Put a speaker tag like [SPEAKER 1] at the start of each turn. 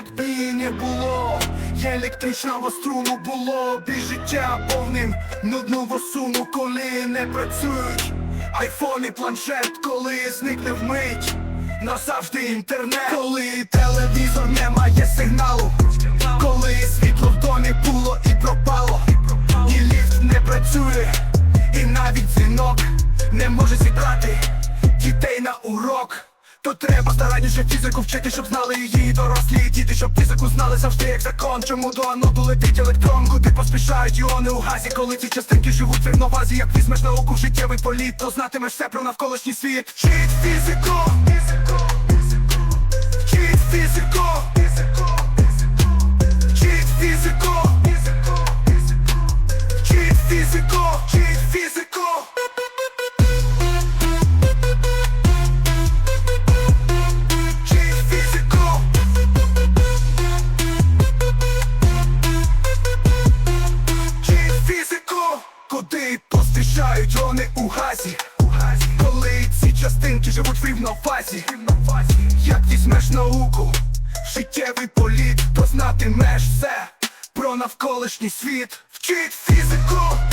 [SPEAKER 1] якби не було. Електричного струну було. Б і життя повним нудного суму, коли не працюють айфон і планшет, коли зникне вмить назавжди інтернет, коли телевізор не має сигналу, коли світло в домі було і пропало, і ліфт не працює, і навіть дзвінок не може зібрати дітей на урок. То треба старанніше фізику вчити, щоб знали її дорослі діти, щоб фізику знали завжди як закон. Чому до аноду летить електрон, куди поспішають іони у газі, коли ці частинки живуть в рівновазі, як візьмеш науку в життєвий політ, то знатимеш все про навколишній світ. Вчить фізику, Куди поспішають вони у газі? Коли ці частинки живуть в рівновазі? Як візьмеш науку? Життєвий політ То знатимеш все Про навколишній світ. Вчить фізику